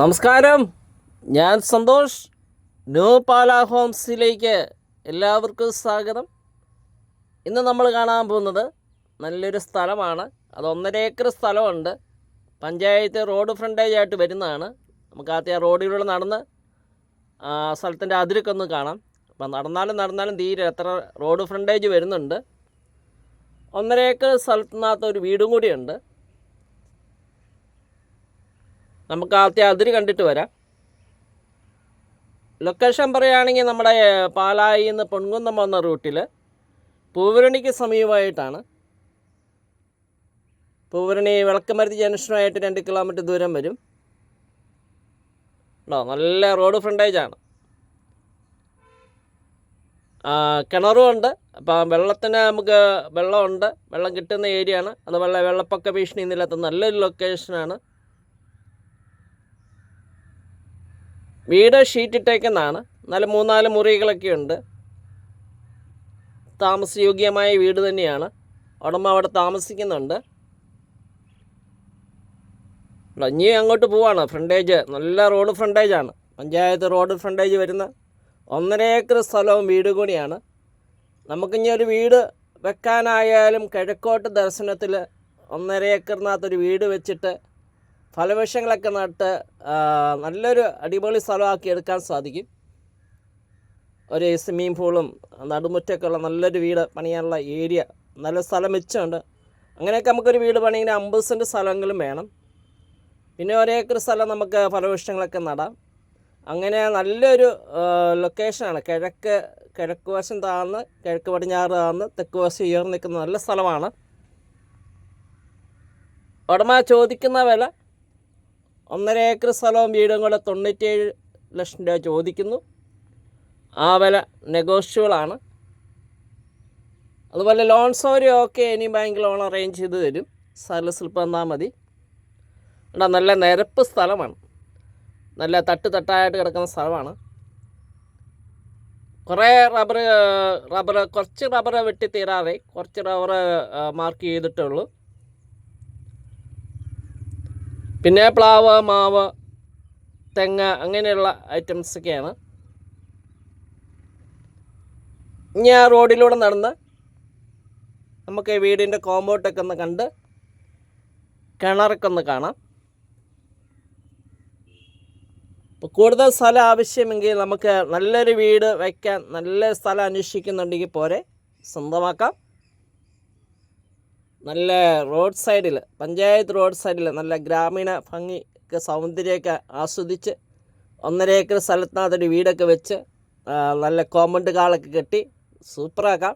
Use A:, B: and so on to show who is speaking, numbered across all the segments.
A: നമസ്കാരം. ഞാൻ സന്തോഷ്. ന്യൂ പാല ഹോംസിലേക്ക് എല്ലാവർക്കും സ്വാഗതം. ഇന്ന് നമ്മൾ കാണാൻ പോകുന്നത് നല്ലൊരു സ്ഥലമാണ്. അത് ഒന്നര ഏക്കർ സ്ഥലമുണ്ട്. പഞ്ചായത്ത് റോഡ് ഫ്രണ്ടേജ് ആയിട്ട് വരുന്നതാണ്. നമുക്ക് ആദ്യം ആ റോഡിലൂടെ നടന്ന് സ്ഥലത്തിന്റെ അതിരൊക്കെ ഒന്ന് കാണാം. അപ്പം നടന്നാലും നടന്നാലും തീരെ എത്ര റോഡ് ഫ്രണ്ടേജ് വരുന്നുണ്ട്. ഒന്നര ഏക്കർ സ്ഥലത്തിനകത്ത് ഒരു വീടും കൂടിയുണ്ട്. നമുക്ക് ആദ്യം അതിര് കണ്ടിട്ട് വരാം. ലൊക്കേഷൻ പറയുകയാണെങ്കിൽ നമ്മുടെ പാലായിൽ നിന്ന് പൊൻകുന്നം വന്ന റൂട്ടിൽ പൂവരണിക്ക് സമീപമായിട്ടാണ്. പൂവരണി വിളക്കുമരുതി ജംഗ്ഷനുമായിട്ട് രണ്ട് കിലോമീറ്റർ ദൂരം വരും. ഉണ്ടോ നല്ല റോഡ് ഫ്രണ്ടേജാണ് കിണറും ഉണ്ട്. അപ്പം വെള്ളത്തിന് നമുക്ക് വെള്ളമുണ്ട്. വെള്ളം കിട്ടുന്ന ഏരിയയാണ് അതുപോലെ വെള്ളപ്പൊക്ക ഭീഷണി ഇല്ലാത്ത നല്ലൊരു ലൊക്കേഷനാണ് വീട് ഷീറ്റ് ഇട്ടേക്കുന്നതാണ്. നല്ല മൂന്നാൽ മുറികളൊക്കെ ഉണ്ട്. താമസയോഗ്യമായ വീട് തന്നെയാണ്. ഉടമ അവിടെ താമസിക്കുന്നുണ്ട്. ഇനി അങ്ങോട്ട് പോവാണ്. ഫ്രണ്ടേജ് നല്ല റോഡ് ഫ്രണ്ടേജാണ് പഞ്ചായത്ത് റോഡ് ഫ്രണ്ടേജ് വരുന്ന ഒന്നര ഏക്കർ സ്ഥലവും വീട് കൂടിയാണ്. നമുക്കിനി ഒരു വീട് വെക്കാനായാലും കിഴക്കോട്ട് ദർശനത്തിൽ ഒന്നര ഏക്കറിനകത്തൊരു വീട് വെച്ചിട്ട് ഫലവൃക്ഷങ്ങളൊക്കെ നട്ട് നല്ലൊരു അടിപൊളി സ്ഥലമാക്കി എടുക്കാൻ സാധിക്കും. ഒരു സ്വിമ്മിങ് പൂളും നടുമുറ്റൊക്കെ ഉള്ള നല്ലൊരു വീട് പണിയാനുള്ള ഏരിയ നല്ല സ്ഥലം മിച്ചമുണ്ട് അങ്ങനെയൊക്കെ നമുക്കൊരു വീട് പണിയെങ്കിൽ അമ്പത് സെന്റ് സ്ഥലമെങ്കിലും വേണം. പിന്നെ ഒരേക്കർ സ്ഥലം നമുക്ക് ഫലവൃക്ഷങ്ങളൊക്കെ നടാം. അങ്ങനെ നല്ലൊരു ലൊക്കേഷനാണ് കിഴക്ക് കിഴക്ക് വശം താഴ്ന്ന് കിഴക്ക് പടിഞ്ഞാറ് താഴ്ന്ന് തെക്ക് വശം ഉയർന്നു നിൽക്കുന്ന നല്ല സ്ഥലമാണ്. ഉടമ ചോദിക്കുന്ന വില ഒന്നര ഏക്കർ സ്ഥലവും വീടും കൂടെ തൊണ്ണൂറ്റേഴ് ലക്ഷം രൂപ ചോദിക്കുന്നു. ആ വില നെഗോഷ്യബിളാണ് അതുപോലെ ലോൺ സൗകര്യം ഒക്കെ ഇനി ബാങ്ക് ലോൺ അറേഞ്ച് ചെയ്ത് തരും. സ്ഥല സ്ലിപ്പ് തന്നാൽ മതി. ഇവിടെ നല്ല നിരപ്പ് സ്ഥലമാണ്. നല്ല തട്ട് തട്ടായിട്ട് കിടക്കുന്ന സ്ഥലമാണ്. കുറേ റബ്ബർ റബ്ബർ കുറച്ച് റബ്ബർ വെട്ടി തീരാതെ കുറച്ച് റബ്ബർ മാർക്ക് ചെയ്തിട്ടുള്ളൂ പിന്നെ പ്ലാവ് മാവ് തെങ്ങ് അങ്ങനെയുള്ള ഐറ്റംസൊക്കെയാണ് ഇനി ആ റോഡിലൂടെ നടന്ന് നമുക്ക് വീടിന്റെ കോമ്പൗണ്ടൊക്കെ ഒന്ന് കണ്ട് കിണറൊക്കെ ഒന്ന് കാണാം. അപ്പോൾ കൂടുതൽ സ്ഥലം ആവശ്യമെങ്കിൽ നമുക്ക് നല്ലൊരു വീട് വയ്ക്കാൻ നല്ല സ്ഥലം അന്വേഷിക്കുന്നുണ്ടെങ്കിൽ പോരെ സ്വന്തമാക്കാം. നല്ല റോഡ് സൈഡിൽ പഞ്ചായത്ത് റോഡ് സൈഡിൽ നല്ല ഗ്രാമീണ ഭംഗി ഒക്കെ സൗന്ദര്യമൊക്കെ ആസ്വദിച്ച് ഒന്നര ഏക്കർ സ്ഥലത്തിനകത്തൊരു വീടൊക്കെ വെച്ച് നല്ല കോമ്പൗണ്ട് കാളൊക്കെ കെട്ടി സൂപ്പറാക്കാം.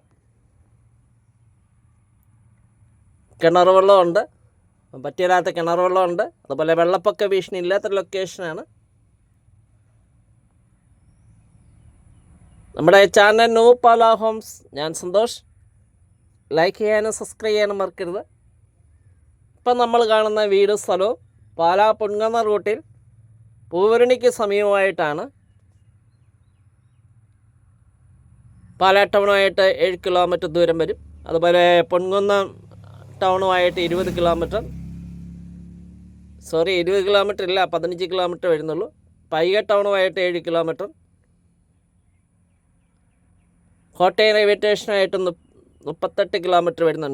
A: കിണർ വെള്ളമുണ്ട്. പറ്റിയില്ലാത്ത കിണർ വെള്ളമുണ്ട്. അതുപോലെ വെള്ളപ്പൊക്ക ഭീഷണി ഇല്ലാത്ത ലൊക്കേഷനാണ് നമ്മുടെ ചാനൽ നോ പാല ഹോംസ്. ഞാൻ സന്തോഷ്. ലൈക്ക് ചെയ്യാനും സബ്സ്ക്രൈബ് ചെയ്യാനും മറക്കരുത്. ഇപ്പം നമ്മൾ കാണുന്ന വീട് സ്ഥലവും പാലാ പൊൻകന്ന റൂട്ടിൽ പൂവരണിക്ക് സമീപമായിട്ടാണ്. പാലാ ടൗണുമായിട്ട് ഏഴ് കിലോമീറ്റർ ദൂരം വരും. അതുപോലെ പൊൻകുന്ന ടൗണുമായിട്ട് ഇരുപത് കിലോമീറ്റർ സോറി ഇരുപത് കിലോമീറ്റർ ഇല്ല പതിനഞ്ച് കിലോമീറ്റർ വരുന്നുള്ളൂ. പൈക ടൗണുമായിട്ട് ഏഴ് കിലോമീറ്റർ കോട്ടയം റെയിൽവേ സ്റ്റേഷനായിട്ട് മുപ്പത്തെട്ട് കിലോമീറ്റർ വരുന്നുണ്ട്.